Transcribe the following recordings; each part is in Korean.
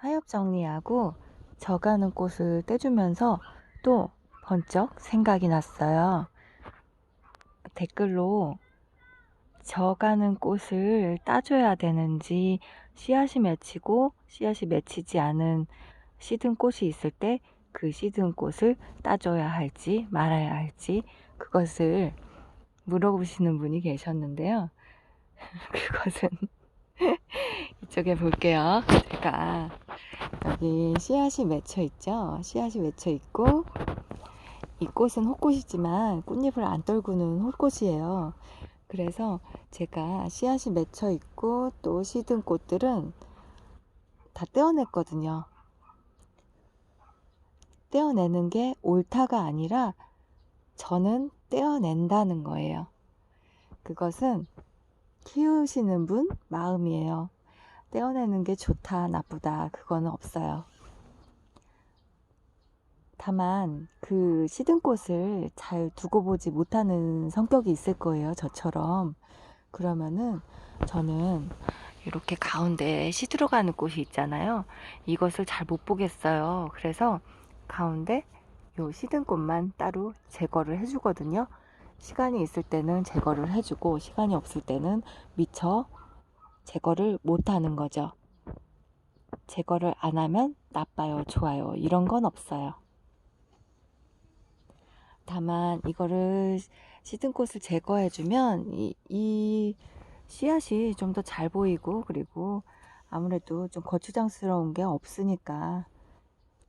하엽 정리하고 져가는 꽃을 떼주면서 또 번쩍 생각이 났어요. 댓글로 져가는 꽃을 따줘야 되는지 씨앗이 맺히고 씨앗이 맺히지 않은 시든 꽃이 있을 때 그 시든 꽃을 따줘야 할지 말아야 할지 그것을 물어보시는 분이 계셨는데요. 그것은 이쪽에 볼게요. 제가 여기 씨앗이 맺혀 있죠. 씨앗이 맺혀 있고 이 꽃은 헛꽃이지만 꽃잎을 안 떨구는 헛꽃이에요. 그래서 제가 씨앗이 맺혀 있고 또 시든 꽃들은 다 떼어냈거든요. 떼어내는 게 옳다가 아니라 저는 떼어낸다는 거예요. 그것은 키우시는 분 마음이에요. 떼어내는 게 좋다, 나쁘다, 그거는 없어요. 다만 그 시든 꽃을 잘 두고 보지 못하는 성격이 있을 거예요. 저처럼. 그러면은 저는 이렇게 가운데 시들어가는 꽃이 있잖아요. 이것을 잘 못 보겠어요. 그래서 가운데 요 시든 꽃만 따로 제거를 해주거든요. 시간이 있을 때는 제거를 해주고 시간이 없을 때는 미처 제거를 못 하는 거죠. 제거를 안 하면 나빠요, 좋아요. 이런 건 없어요. 다만 이거를 시든 꽃을 제거해주면 이, 이 씨앗이 좀 더 잘 보이고 그리고 아무래도 좀 거추장스러운 게 없으니까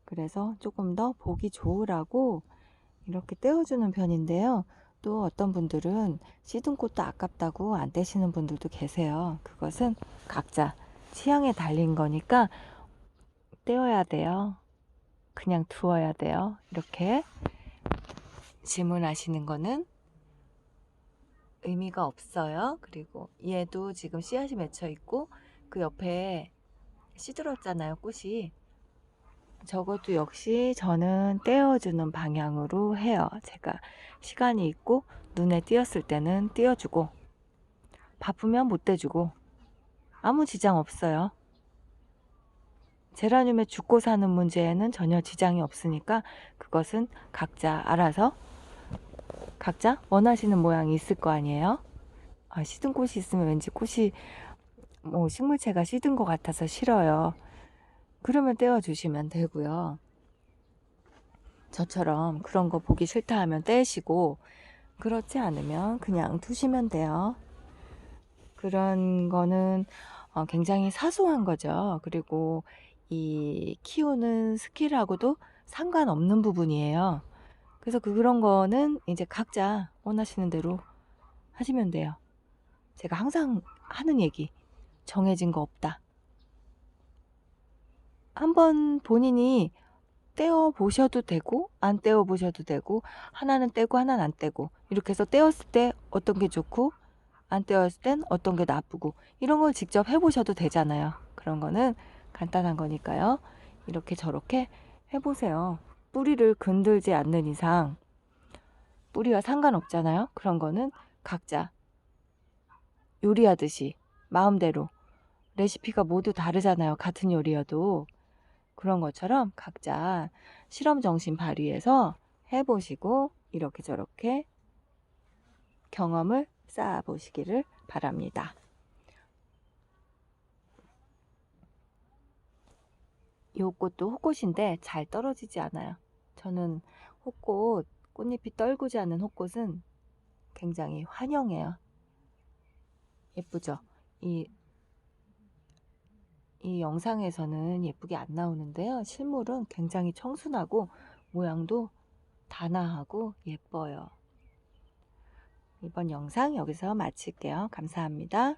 그래서 조금 더 보기 좋으라고 이렇게 떼어주는 편인데요. 또 어떤 분들은 시든 꽃도 아깝다고 안 떼시는 분들도 계세요. 그것은 각자 취향에 달린 거니까 떼어야 돼요. 그냥 두어야 돼요. 이렇게 질문하시는 거는 의미가 없어요. 그리고 얘도 지금 씨앗이 맺혀 있고 그 옆에 시들었잖아요, 꽃이. 저것도 역시 저는 떼어주는 방향으로 해요. 제가 시간이 있고 눈에 띄었을 때는 띄어주고 바쁘면 못 떼주고 아무 지장 없어요. 제라늄에 죽고 사는 문제에는 전혀 지장이 없으니까 그것은 각자 알아서 각자 원하시는 모양이 있을 거 아니에요. 아, 시든 꽃이 있으면 왠지 꽃이 뭐 식물체가 시든 것 같아서 싫어요. 그러면 떼어주시면 되고요. 저처럼 그런 거 보기 싫다 하면 떼시고 그렇지 않으면 그냥 두시면 돼요. 그런 거는 어, 굉장히 사소한 거죠. 그리고 이 키우는 스킬하고도 상관없는 부분이에요. 그래서 그런 거는 이제 각자 원하시는 대로 하시면 돼요. 제가 항상 하는 얘기 정해진 거 없다. 한번 본인이 떼어 보셔도 되고 안 떼어 보셔도 되고 하나는 떼고 하나는 안 떼고 이렇게 해서 떼었을 때 어떤 게 좋고 안 떼었을 땐 어떤 게 나쁘고 이런 걸 직접 해보셔도 되잖아요. 그런 거는 간단한 거니까요. 이렇게 저렇게 해보세요. 뿌리를 건들지 않는 이상 뿌리와 상관없잖아요. 그런 거는 각자 요리하듯이 마음대로 레시피가 모두 다르잖아요. 같은 요리여도 그런 것처럼 각자 실험 정신 발휘해서 해보시고 이렇게 저렇게 경험을 쌓아 보시기를 바랍니다. 이 꽃도 호꽃인데 잘 떨어지지 않아요. 저는 호꽃, 꽃잎이 떨구지 않는 호꽃은 굉장히 환영해요. 예쁘죠? 이, 이 영상에서는 예쁘게 안 나오는데요. 실물은 굉장히 청순하고 모양도 단아하고 예뻐요. 이번 영상 여기서 마칠게요. 감사합니다.